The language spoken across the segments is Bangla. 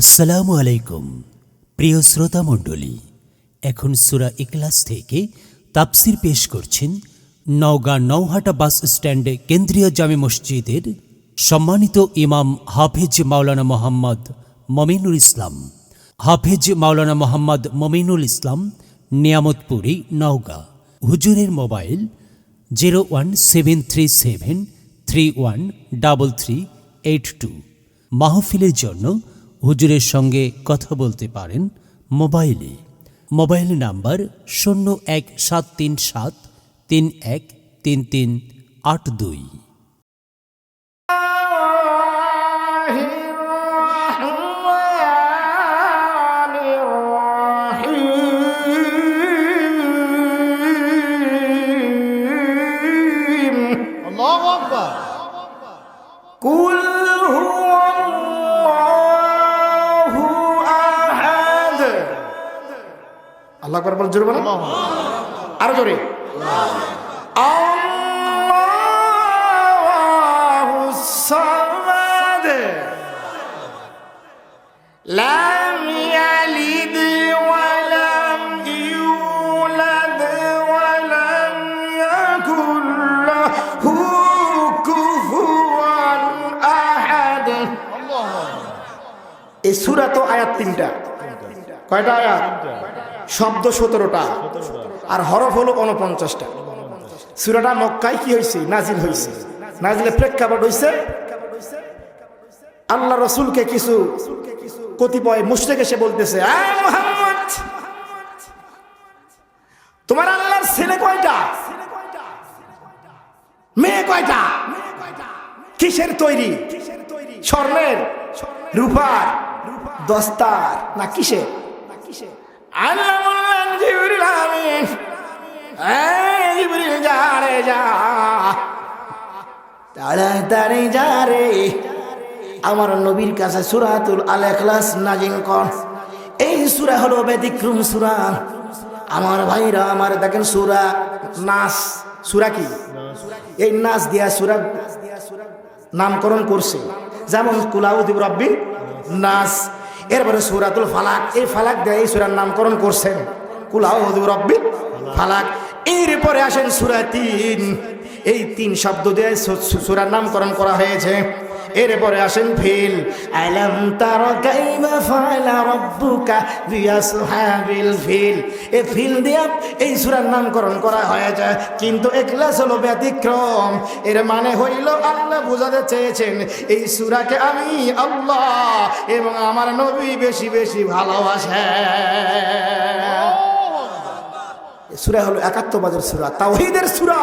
আসসালামু আলাইকুম, প্রিয় শ্রোতা মণ্ডলী। এখন সুরা ইকলাস থেকে তাপসির পেশ করছেন নওগাঁ নৌহাটা বাস স্ট্যান্ডে কেন্দ্রীয় জামে মসজিদের সম্মানিত ইমাম হাফেজ মাওলানা মোহাম্মদ মমিনুল ইসলাম। হাফেজ মাওলানা মোহাম্মদ মমিনুল ইসলাম, নিয়ামতপুরি, নওগাঁ। হুজুরের mobile zero one seven three seven three one double three eight two. মাহফিলের জন্য হুজুরের সঙ্গে কথা বলতে পারেন মোবাইলে। মোবাইল নাম্বার শূন্য এক সাত তিন সাত তিন এক তিন তিন আট দুই। বল জোরে বলো আরও জোরে। এই সূরা তো আয়াত তিনটা। কয়টা আয়াত? শব্দ সতেরোটা। আর হরফ হলো উনপঞ্চাশটা সুরাটা মক্কায় কি হয়েছে নাজিল হয়েছে নাজিলের প্রেক্ষাপট হয়েছে আল্লাহ রসুলকে কিছু কতিপয় মুশরেক এসে বলতেছে, "আয় তোমার আল্লাহর ছেলে কয়টা? মেয়ে কয়টা? কিসের তৈরি? স্বর্ণের? রূপার? দস্তার? না কিসের? যা যা রে আমার নবীর কাছে সুরাতুল আল এখলাস কর এই সুরা হলো ব্যতিক্রম সুরা। আমার ভাইরা আমার দেখেন সুরা, নাস সুরা কি? এই নাচ দিয়া সুরা নামকরণ করছে যেমন কুলাউদ্দিন রব্বি, নাস। এরপরে সুরাতুল ফালাক, এই ফালাক দিয়ে এই সুরার নামকরণ করছেন। কুলাউদ্দিন রব্বি ফালাক। এরপরে আসেন সুরা তিন। এই তিন শব্দ দিয়ে সুরার নামকরণ করা হয়েছে। এরপরে আসেন ফিল আলাম তার কাইমা ফালা রব্বুকা বিয়াসহাবিল ফিল? এই ফিল দিয়া এই সূরার নামকরণ করা হয়েছে, কিন্তু একলাস হলো ব্যতিক্রম। এর মানে হইল আল্লাহ বোঝাতে চেয়েছেন, এই সূরাকে আমি আল্লাহ এবং আমার নবী বেশি বেশি ভালোবাসে সূরা হলো একাত্মবাদের সূরা, তাওহীদের সূরা।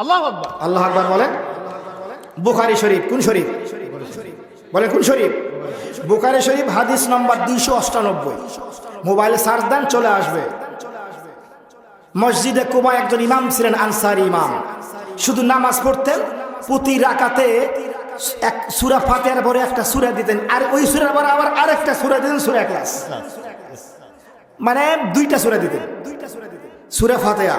আল্লাহ আকবর। আল্লাহ আকবর বলেন? বুখারি শরীফ, কোন শরীফ? বলেন, কোন শরীফ? বুখারি শরীফ, হাদিস নম্বর দুইশো অষ্টানব্বই। মোবাইলে সার্চ দেন, চলে আসবে। মসজিদে কুমায় একজন ইমাম ছিলেন, আনসার ইমাম। শুধু নামাজ পড়তেন, প্রতি রাকাতে এক সুরা ফাতেয়ার পরে একটা সুরা দিতেন। আর ওই সুরার পরে আবার আরেকটা সুরা দিতেন, সুরা ক্লাস মানে দুইটা সুরা দিতেন দুইটা সুরা দিতেন। সুরা ফাতেহা।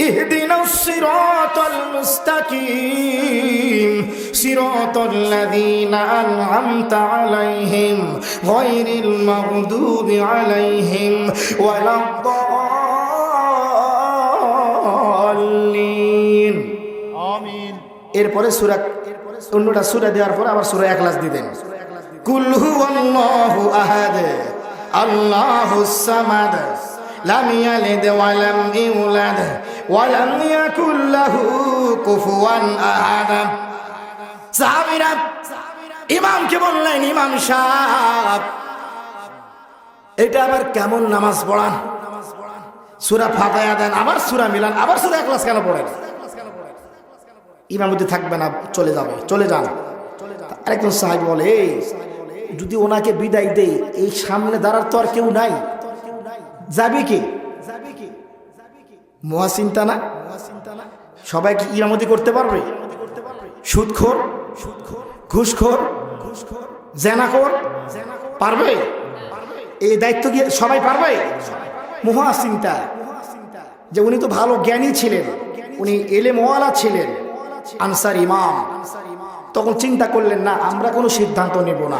اهدنا الصراط المستقيم صراط الذين أنعمت عليهم غير المغضوب عليهم ولا الضالين آمين এরপরে সুরা অন্যটা সুরা দেওয়ার পর আবার সুরা একলাস দিতেন কুলহু আল্লাহু আহাদ আল্লাহু সামাদ ওয়া লাম ইউলাদ ওয়া লাম ইয়াকুল লাহু কুফুয়ান আহাদ সাহাবিরা ইমামকে বললেন, ইমাম সাহেব, এটা আবার কেমন নামাজ পড়ান? সুরা ফাতায়া দেন, আবার সুরা মিলান, আবার সুরা ক্লাস কেন পড়েন? ইমামতি থাকবে না, চলে যাবে, চলে যান। আরেকজন সাহেব বলে যদি ওনাকে বিদায় দেই, এই সামনে দাঁড়ার তো আর কেউ নাই। যাবে কি? মহা চিন্তা না সবাই কি ইমামতি করতে পারবে? সুদখোর? ঘুষখোর? জেনাখোর? পারবে? এই দায়িত্ব কি সবাই পারবে? মহা চিন্তা যে উনি তো ভালো জ্ঞানী ছিলেন। উনি এলে মোয়ালা ছিলেন। আনসার ইমাম। তখন চিন্তা করলেন, না, আমরা কোনো সিদ্ধান্ত নেব না।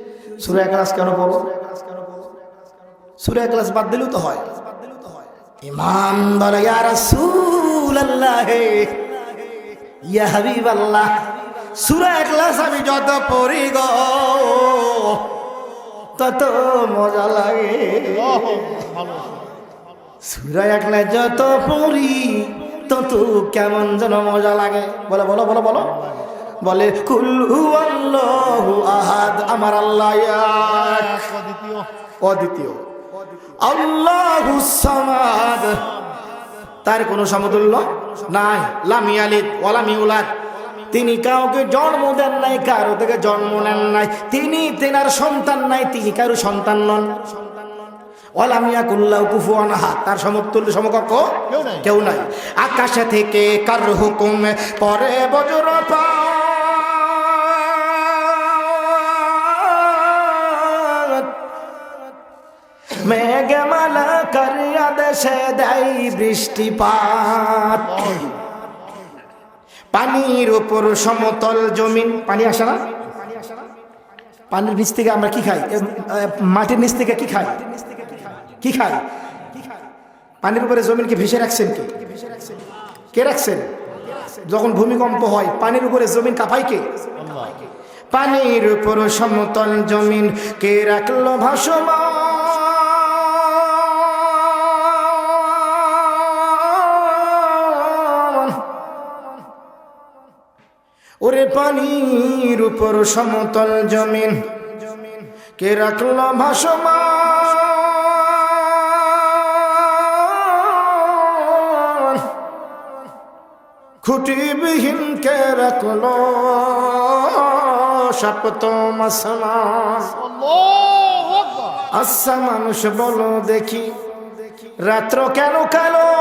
সূরা ইখলাস কেন পড়ো? সূরা ইখলাস বাদ দিলেও তো হয়। ইমাম বলে, ইয়া রাসূলুল্লাহ, ইয়া হাবিবাল্লাহ, সূরা ইখলাস আমি যত পড়ি গো, তত মজা লাগে। সুরা একলা যত পড়ি, তত কেমন যেন মজা লাগে। বলে, বলো বলো বলো। বলে কুল্লু আল্লাহু আহাদ। আমার আল্লাহ অদ্বিতীয়। আল্লাহু সামাদ। তার কোনো সমতুল্য নাই। লামি আলিদ ওয়ালামি উলাদ তিনি কাউকে জন্ম দেন নাই কারও থেকে জন্ম নেন নাই। তিনি তেনার সন্তান নাই তিনি কারও সন্তান নন। কুল্লাহ আহাদ। তার সমতুল্য সমকক্ষ কেউ নাই। কেউ নাই। আকাশে থেকে কার হুকুম পরে বজ্রপাত মেঘমালা করিয়া দেশে দেয় বৃষ্টিপাত। পানির উপর সমতল জমিন। পানি আসে না? পানির নিচ থেকে আমরা কি খাই? মাটির নিচ থেকে কি খাই? কি খাই? পানির উপরে জমিনকে ভেসে রাখছেন কে? কে রাখছেন? যখন ভূমিকম্প হয়, পানির উপরে জমিন কাঁপাই কে? পানির উপর সমতল জমিন। কে রাখল ভাসমান? ওরে পানির উপর সমতল জমিন। কে রাখল ভাসমান? খুঁটিবিহীন কে রাখল আসমান আচ্ছা মানুষ বলো দেখি। রাত্র কেন কালো?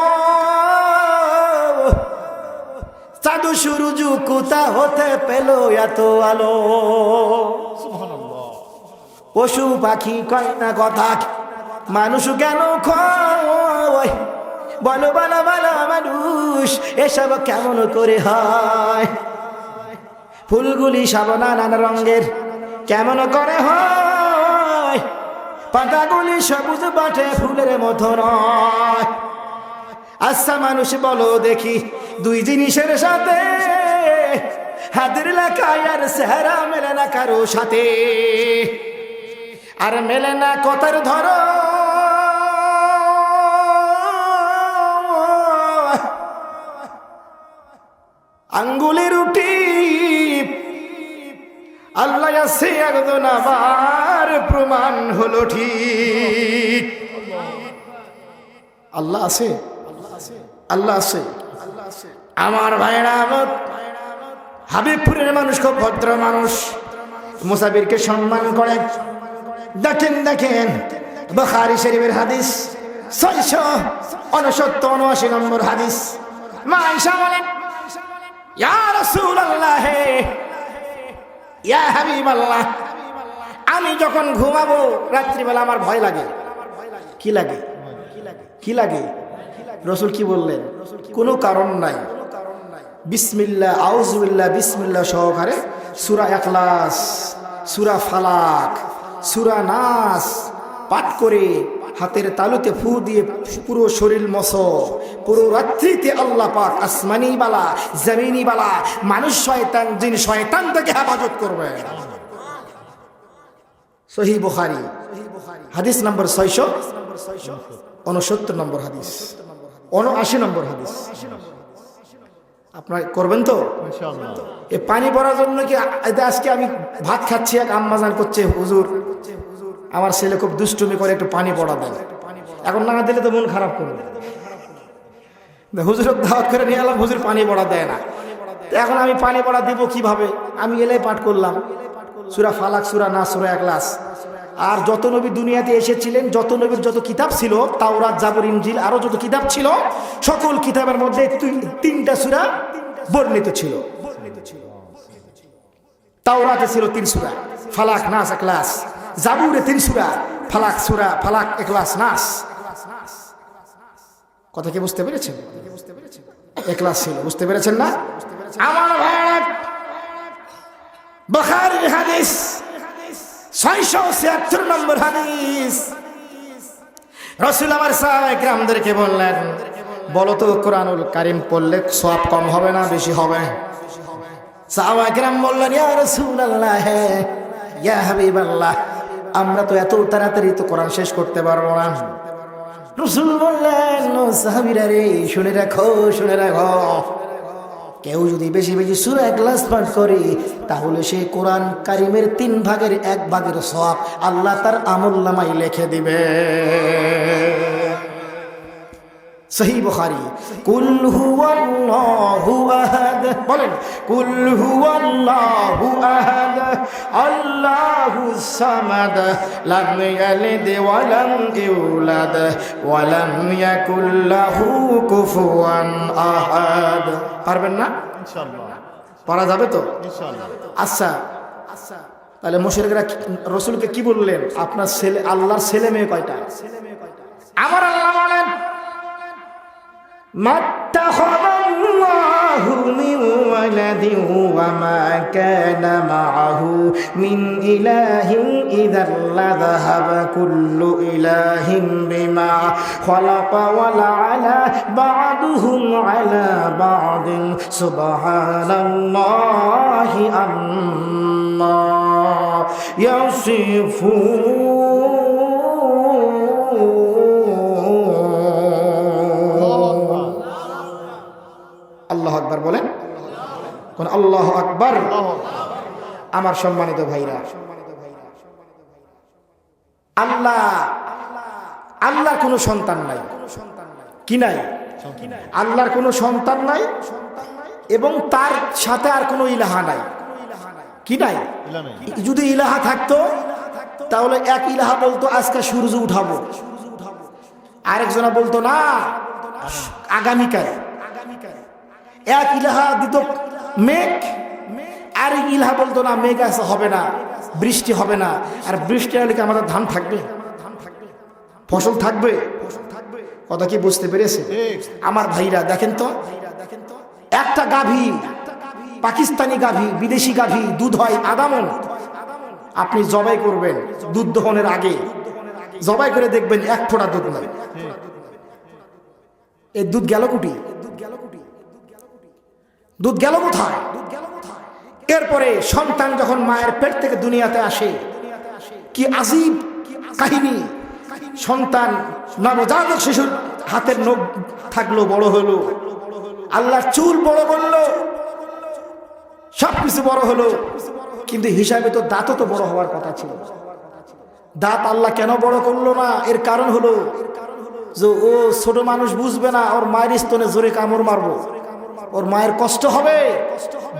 চাঁদু সূরজ কুতা হতে পেল এত আলো? পশু পাখি কয় না কথা? মানুষ কেন খয়? বলো বলো বলো মানুষ এসব কেমন করে হয়? ফুলগুলি সব নানান রঙের কেমন করে হয়? পাতাগুলি সবুজ বাটে ফুলের মতো নয়। আচ্ছা মানুষ, বলো দেখি, দুই জিনিসের সাথে হাতের লেখায় আর চেহারা মেলে না কারও সাথে। আর মেলে না কথার ধর আঙ্গুলের রুটি, আল্লাহ আছে একজন আবার প্রমাণ হলো ঠিক। আল্লাহ আছে? আল্লাহ আছে। আমার ভাইরা হাবিবপুরের মানুষ খুব ভদ্র মানুষ। মুসাফিরকে সম্মান করে। দেখেন দেখেন, বখারি শরীফের হাদিস হাদিস। মা ইয়া আমি যখন ঘুমাবো, রাত্রিবেলা আমার ভয় লাগে। কি লাগে? কি লাগে? রসুল কি বললেন? কোনো কারণ নাই। বিসমিল্লা আউজবিল্লা বিসমিল্লা সহকারে সুরা একলাস সুরা ফালাক, সুরা নাস পাঠ করে হাতের তালুতে ফু দিয়ে পুরো শরীর মস, পুরো রাত্রিতে আল্লাহ পাক আসমানি বালা, জমিনি বালা, মানুষ শয়তান যিনি শয়তান থেকে হেফাজত করবে। সহি বুখারি, হাদিস নম্বর ছয়শো উনসত্তর নম্বর হাদিস। উনআশি নম্বর হাদিস। আপনার করবেন তো? ইনশাআল্লাহ। এ পানি পড়ার জন্য কি আজকে আমি ভাত খাচ্ছি এক আম্মাজান করছে হুজুর। আমার ছেলে খুব দুষ্টুমি করে একটু পানি পড়া দেয়। এখন না দিলে তো মন খারাপ করবে হুজুরের দাওয়াত করে নিয়ে এলাম হুজুর পানি পড়া দেয় না। এখন আমি পানি পড়া দিব কীভাবে? আমি এলে পাঠ করলাম। সুরা ফালাক সুরা না সুরা একলাস আর যত নবী দুনিয়াতে এসেছিলেন, যত নবীর যত কিতাব ছিল, তাওরাত, জাবর, ইনজিল আরও যত কিতাব ছিল, সকল কিতাবের মধ্যে তিনটা সুরা বর্ণিত ছিল। তাওরাতে ছিল তিন সুরা, ফালাক, নাস একলাস জাবুরে তিন সুরা, ফালাক সুরা, ফালাক একলাস নাস। কথা কি বুঝতে পেরেছেন? একলাস ছিল, বুঝতে পেরেছেন না? আমার ভারত বখারির হাদিস। ছয়শো ছিয়াত্তর নম্বর হাদিস। রসুল আমার সাহাবাহামদেরকে বললেন, বলো তো, কোরআনুল কারিম পড়লে সব কম হবে না বেশি হবে? সাহাবাহাম বললেন, ইয়া রসুল আল্লাহ ইয়া হাবিব আল্লাহ আমরা তো এত তাড়াতাড়ি তো কোরআন শেষ করতে পারব না। রসুল বললেন সাহাবিরা রে, শুনে রাখো শুনে রাখো। কেউ যদি বেশি বেশি সুরা গ্লাস পাঠ করে, তাহলে সে কোরআন কারিমের তিন ভাগের এক ভাগের সব আল্লাহ তার আমল নামাই লিখে দিবে। সহি বুখারি। কুল হুয়াল্লাহু আহাদ। বলেন কুল হুয়াল্লাহু আহাদ। আল্লাহুস সামাদ। লাম ইয়ালিদ ওয়া লাম ইউলাদ। ওয়া লাম ইয়াকুল লাহু কুফুয়ান আহাদ। পারবেন না? ইনশাআল্লাহ। পারা যাবে তো? ইনশাআল্লাহ। আচ্ছা আচ্ছা তাহলে মুশরিকরা রসুলকে কি বললেন? আপনার ছেলে আল্লাহর ছেলে মেয়ে কয়টা? আমার আল্লাহ বলেন ما اتخذ الله من ولد وما كان معه من إله إذا لذهب كل إله بما خلق ولعلى بعضهم على بعض. سبحان الله عما يصفون. আকবার বলেন? কোন আল্লাহ আকবার? আমার সম্মানিত ভাইরা, আল্লাহ, আল্লাহর কোনো সন্তান নাই। কি নাই? আল্লাহর কোনো সন্তান নাই এবং তার সাথে আর কোনো ইলাহা নাই। কি নাই? যদি ইলাহা থাকতো, তাহলে এক ইলাহা বলতো, আজকে সূর্য উঠাবো। আরেকজনা বলতো, না, আগামীকাল। এক ইলাহা দিত মেঘ, আর ইলাহা বলতো না, মেঘ আসা হবে না, বৃষ্টি হবে না, আর বৃষ্টি হলে কি আমাদের ধান থাকবে? ফসল থাকবে? কথা কি বুঝতে পেরেছে আমার ভাইরা, দেখেন তো, একটা গাভী, পাকিস্তানি গাভী, বিদেশি গাভী, দুধ হয় আদামন। আপনি জবাই করবেন দুধ দহনের আগে। জবাই করে দেখবেন এক ফোঁটা দুধ নাই। এই দুধ গেল কুটি? দুধ গেল কোথায়? এরপরে সন্তান যখন মায়ের পেট থেকে দুনিয়াতে আসে, কি আজিব কাহিনী। সন্তান নবজাতক শিশুর হাতের নখ থাকল, বড় হলো। আল্লাহ চুল বড় করল। সবকিছু বড় হলো। কিন্তু হিসাবে তো দাঁতও তো বড় হওয়ার কথা ছিল। দাঁত আল্লাহ কেন বড় করল না? এর কারণ হলো যে ও ছোট মানুষ বুঝবে না, ওর মায়ের স্তনে জোরে কামড় মারবো। ওর মায়ের কষ্ট হবে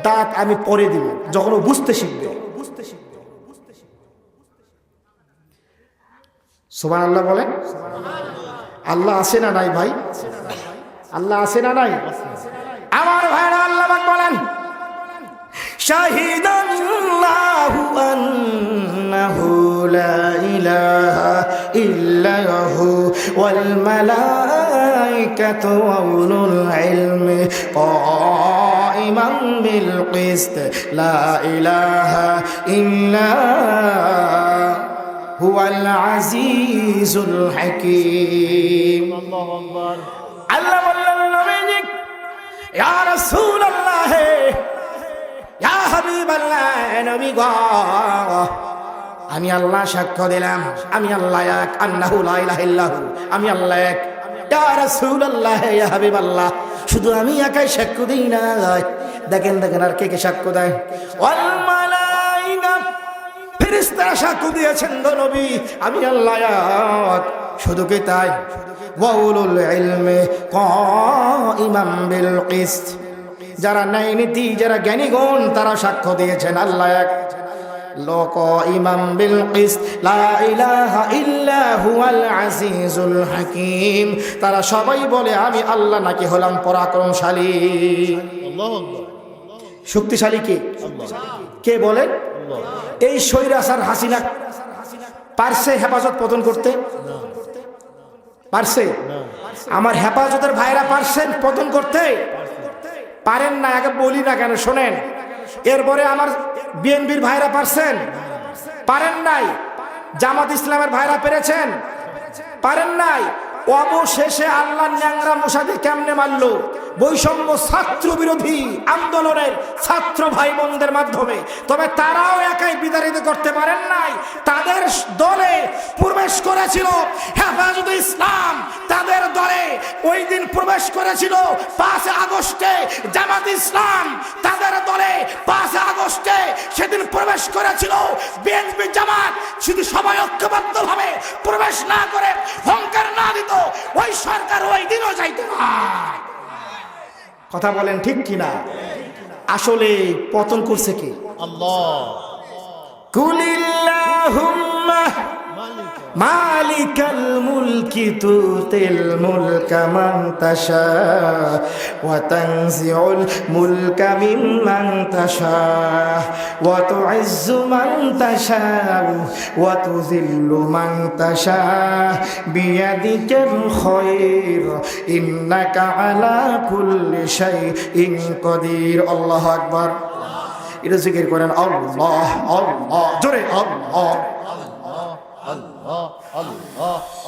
দাঁত আমি পরে দিব যখন ও বুঝতে শিখবে সোমান আল্লাহ বলেন আল্লাহ আসে না নাই ভাই আল্লাহ আসে না নাই আমার ভাইরা আল্লাহ পাক বলেন شهد الله أنه لا إله إلا هو والملائكة وأولو العلم قائما ইমাম বিল কিস্ত লা ইলাহা ইল্লা হুয়াল আজিজুল হাকীম আল্লাহু আকবার আল্লাহ বললেন নবীজি ইয়া রাসূলুল্লাহ ইয়া হাবিবাল্লাহ নবী গো আমি আল্লাহ সাক্ষ্য দিলাম আমি আল্লাহ এক আন্নাহু লা ইলাহা ইল্লাহু আমি আল্লাহ এক শুধু আমি একাই সাক্ষ্য দিই না। দেখেন দেখেন, আর কে কে সাক্ষ্য দেয়? ফেরেশতারা সাক্ষ্য দিয়েছেন নবী, আমি আল্লাহ শুধু কি তাই? যারা ন্যায় নীতি, যারা জ্ঞানীগণ তারা সাক্ষ্য দিয়েছেন আল্লাহ লোক ইমাম বিল কিসত, লা হুয়াল আজিজুল হাকিম। তারা সবাই বলে আমি আল্লাহ নাকি হলাম পরাক্রমশালী। শক্তিশালী কে? কে বলেন এই সৈরাসার হাসিনা পারছে হেফাজত পতন করতে? পারছে আমার হেফাজতের ভাইরা পারছেন পতন করতে? পারেন না আগে বলি না কেন শোনেন। এরপরে আমার বিএনপির ভাইরা পারছেন? পারেন নাই? জামাত ইসলামের ভাইরা পেরেছেন? পারেন নাই? অবশেষে আল্লাহ ন্যাংরা মশাদি কেমনে মারল? বৈষম্য ছাত্র বিরোধী আন্দোলনের ছাত্র ভাই বোনদের মাধ্যমে। তবে তারাও একাই বিতাড়িত করতে পারেন নাই। তাদের দলে প্রবেশ করেছিল হেফাজত ইসলাম। ওই দিন প্রবেশ করেছিল পাঁচ আগস্টে জামাত ইসলাম তাদের দলে পাঁচ আগস্টে সেদিন প্রবেশ করেছিল বিএনপি জামাত। শুধু সবাই ঐক্যবদ্ধ ভাবে প্রবেশ না করে হংকার না দিত ওই সরকার ওই দিনও যাইতো না। কথা বলেন ঠিক কিনা? আসলে পতন করছে কি? আল্লাহ। কুলিল্লাহুম্মা মালিকাল মুলকি তুতিল মুলকা মান তাশা ওয়া তানজিউল মুলকা মিম্মান তাশা, ওয়া তুইজ্জু মান তাশা ওয়া তুযিল্লু মান তাশা, বিয়াদিকাল খায়র ইন্নাকা আলা কুল্লি শাইইন এটা জিকির করেন আল্লাহ আল্লাহ, জোরে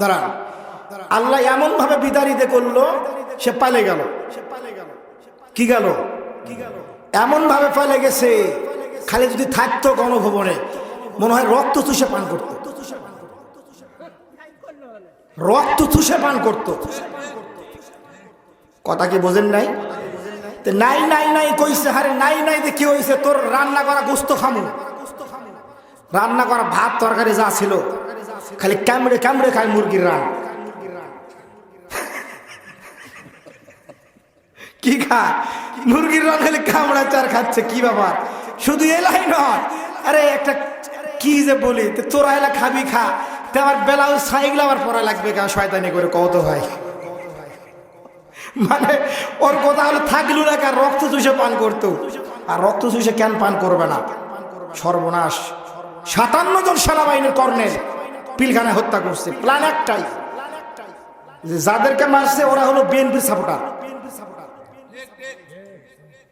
দাঁড়ান। আল্লাহ এমন ভাবে বিদারিতে করল, সে পালে গেল। কি গেল? এমন ভাবে পালে গেছে, খালি যদি থাকতো গণভবনে, মনে হয় রক্ত চুষে পান করত। রক্ত চুষে পান করত। কথা কি বোঝেন নাই? নাই নাই নাই কইছে, হারে নাই নাই যে কি হয়েছে তোর রান্না করা গোস্ত খামু। রান্না করা ভাত, তরকারি যা ছিল খালি কামড়ে কামড়ে খায় মুরগির রান। কি খায়? মুরগির রান খালি কামড়া চার খাচ্ছে, কি ব্যাপার? শুধু এলাই নয়, আরে একটা কি যে বলি তোরা এলা খাবি খা। তো আমার বেলাও সাইগুলো আবার পড়া লাগবে কা শয়তানি করে কত হয় মানে ওর কথা হলো থাকল না কার, রক্ত চুষে পান করতো। আর রক্ত চুষে কেন পান করবে না? সর্বনাশ। সাতান্ন জন সেনাবাহিনীর কর্নেল। পিলখানায় হত্যা করছে। প্ল্যান একটাই। যাদেরকে মারছে, ওরা হলো বিএনপির সাপোর্টার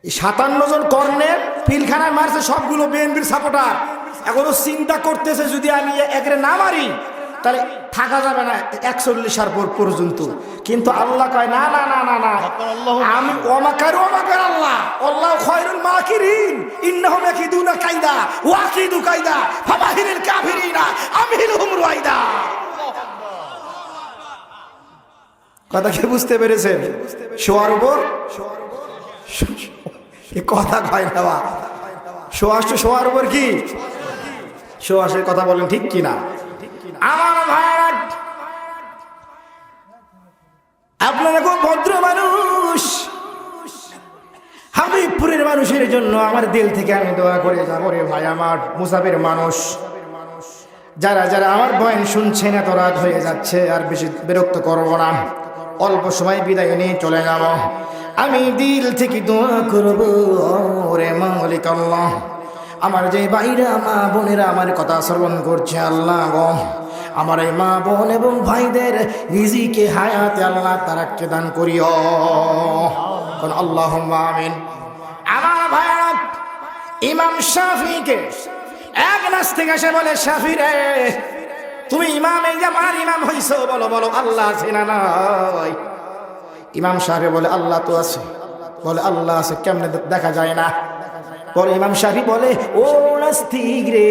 সাতান্ন জন কর্নে পিলখানায় মারছে সবগুলো বিএনপির সাপোর্টার এখনও চিন্তা করতেছে যদি আমি একরে না মারি তাহলে থাকা যাবে না একচল্লিশ আর পর পর্যন্ত। কিন্তু আল্লাহ কয়, না না না না না। আমি ওমাকার ওমাকার আল্লাহ। আল্লাহ খয়রুল মাকিরিন। কায়দা ওয়াকিদু ফাবাহিরিল কাফিরিনা রুয়াইদা। কথা কি বুঝতে পেরেছেন? শোয়ার উপর? কথা কয় না বা। শোয়াস তো শোয়ার উপর কি? শোয়াসের কথা বলেন ঠিক কি না আমার জন্য আমার দিল থেকে আমি দোয়া করে যাব রে ভাই আমার মুসাফির মানুষ। যারা যারা আমার বয়ান শুনছেন, এত রাত হয়ে যাচ্ছে, আর বেশি বিরক্ত করব না। অল্প সময় বিদায় নিয়ে চলে যাব। আমি দিল থেকে দোয়া করব রে মালিক আল্লাহ। আমার যে ভাইরা, মা বোনেরা আমার কথা শ্রবণ করছে আল্লাহ গো। আমার এই মা বোন এবং ভাইদের রিজিকে, হায়াতে আল্লাহ তারাকে দান করিও। আল্লাহ আমিন। আমার ভাইরা ইমাম শাফিকে এক নাস্তিক এসে বলে, শাফি রে, তুমি ইমাম এই আমার ইমাম হইছো, বলো বলো, আল্লাহ আছে না ইমাম শাফি বলে, আল্লাহ তো আছে। বলে, আল্লাহ আছে, কেমনে দেখা যায় না। পরে ইমাম শাফি বলে, ও নাস্তিক রে,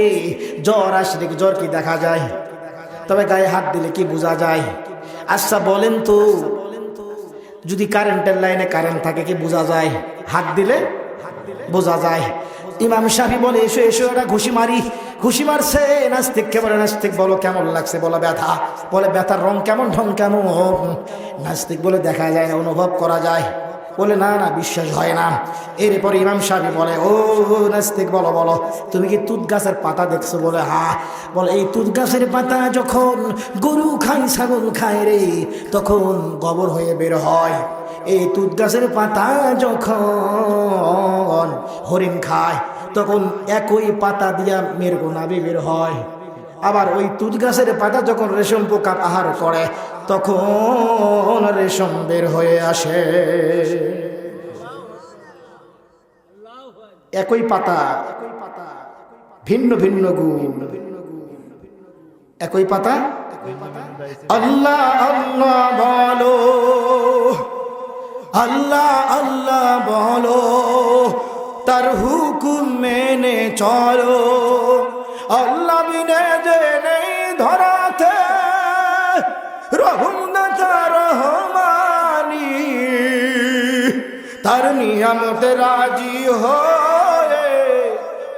জ্বর আসলে জ্বর কি দেখা যায়? তবে গায়ে হাত দিলে কি বোঝা যায়? আচ্ছা বলেন তো, যদি কারেন্টের লাইনে কারেন্ট থাকে কি বোঝা যায়? হাত দিলে বোঝা যায়। ইমাম সাহি বলে, এসো এসো এটা ঘুষি মারি। ঘুষি মারছে নাস্তিককে বলে, নাস্তিক, বলো কেমন লাগছে? বলো ব্যথা। বলে, ব্যথার রং কেমন, ঢং কেমন? নাস্তিক বলে, দেখা যায়, অনুভব করা যায়। বলে, না না, বিশ্বাস হয় না। এরপর ইমাম সাহেব বলে, ও নাস্তিক, বলো বলো, তুমি কি তুত গাছের পাতা দেখছ? বলে, হা। বলে, এই তুত গাছের পাতা যখন গরু খায়, ছাগল খায় রে, তখন গোবর হয়ে বের হয়। এই তুত গাছের পাতা যখন হরিণ খায়, তখন একই পাতা দিয়া মেরগোনাবি বের হয়। আবার ওই তুত গাছের পাতা যখন রেশম পোকার আহার করে, তখন রেশম বের হয়ে আসে। একই পাতা, ভিন্ন ভিন্ন গুণ। একই পাতা? আল্লাহ আল্লাহ বলো। আল্লাহ আল্লাহ বলো। তার হুকুম মেনে চলো। আল্লাহ বিনে যে নেই ধরাতে রহমদাতা রহমানি। তার নিয়ামতে রাজি হয়ে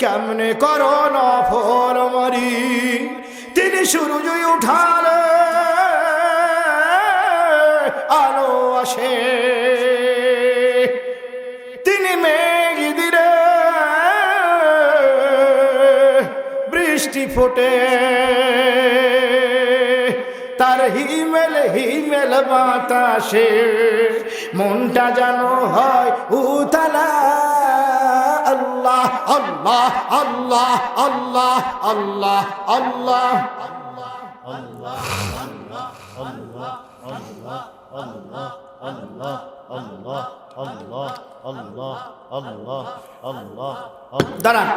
কেমনে করো নফল মরি? তিনি সূর্য উঠালে, আলো আসে। ফোটে তার হিমেল হিমেল বাতাসে মনটা যেন হয় উতালা আল্লাহ আল্লাহ আল্লাহ আল্লাহ আল্লাহ আল্লাহ দাঁড়ান।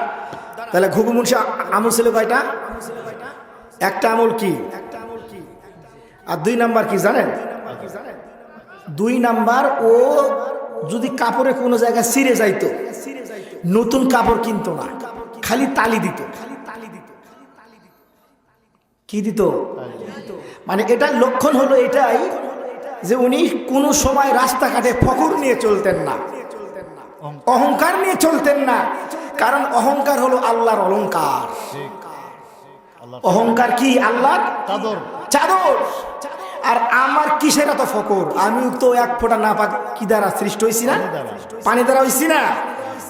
তাহলে ঘুঘু মুন্সি আমল ছিল কয়টা? একটা আমল কি? আর দুই নাম্বার কি জানেন? দুই নাম্বার ও যদি কাপড়ে কোনো জায়গায় ছিঁড়ে যাইতো নতুন কাপড় কিনতো না খালি তালি দিত। কি দিত? মানে এটার লক্ষণ হলো এটাই যে উনি কোনো সময় রাস্তাঘাটে ফকুর নিয়ে চলতেন না। অহংকার নিয়ে চলতেন না। কারণ অহংকার হলো আল্লাহর অলংকার। অহংকার কি আল্লাহর? চাদর। চাদর। আর আমার কিসের এত ফকর আমি তো এক ফোঁটা না পাক কি দ্বারা সৃষ্ট হয়েছি না? পানি দ্বারা। হয়েছি না।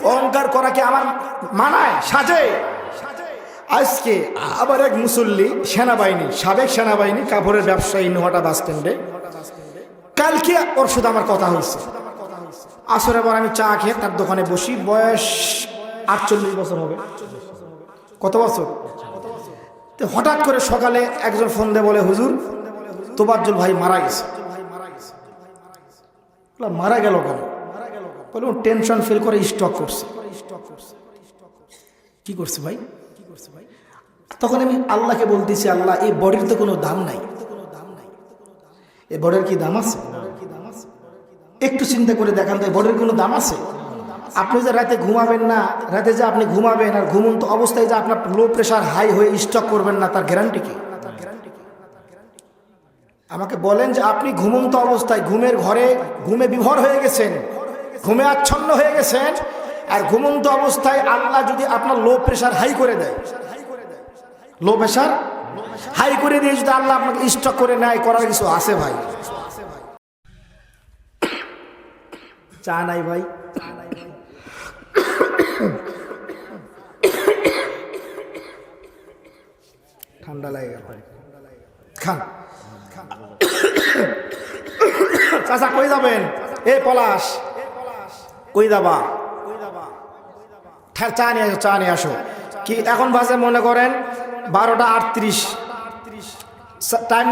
অহংকার করা কি আমার মানায়? সাজে। আজকে আবার এক মুসল্লি সেনাবাহিনী সাবেক সেনাবাহিনী কাপড়ের ব্যবসায়ী নোহাটা বাস স্ট্যান্ডে কালকে ওর শুধু আমার কথা হয়েছে। আসরে পর আমি চা খেয়ে তার দোকানে বসি। বয়স আটচল্লিশ বছর হবে। কত বছর? তো হঠাৎ করে সকালে একজন ফোন দিয়ে বলে, হুজুর, তোবাজ্জুল ভাই মারা গেছে। মারা গেল কেন? বলে টেনশন ফিল করে স্টক করছে। কি করছে ভাই? তখন আমি আল্লাহকে বলতেছি, আল্লাহ, এই বডির তো কোনো দাম নাই। এই বডির কি দাম আছে? একটু চিন্তা করে দেখান তো বডির কোনো দাম আছে? আপনি যে রাতে ঘুমাবেন না, রাতে যে আপনি ঘুমাবেন আর ঘুমন্ত অবস্থায় যে আপনার লো প্রেশার হাই হয়ে স্টক করবেন না, তার গ্যারান্টি কি? আমাকে বলেন যে আপনি ঘুমন্ত অবস্থায় ঘুমের ঘরে ঘুমে বিভোর হয়ে গেছেন, ঘুমে আচ্ছন্ন হয়ে গেছেন, আর ঘুমন্ত অবস্থায় আল্লাহ যদি আপনার লো প্রেশার হাই করে দেয়। লো প্রেশার হাই করে দিয়ে যদি আল্লাহ আপনাকে স্টক করে নেয়, করার কিছু আছে ভাই? চা নাই ভাই। ঠান্ডা লাগে গেল খান। চাচা কই যাবেন? এ পলাশ। কই যাবা? চা নিয়ে আসো, চা নিয়ে আসো। কি এখন বাজে মনে করেন? বারোটা আটত্রিশ। টাইম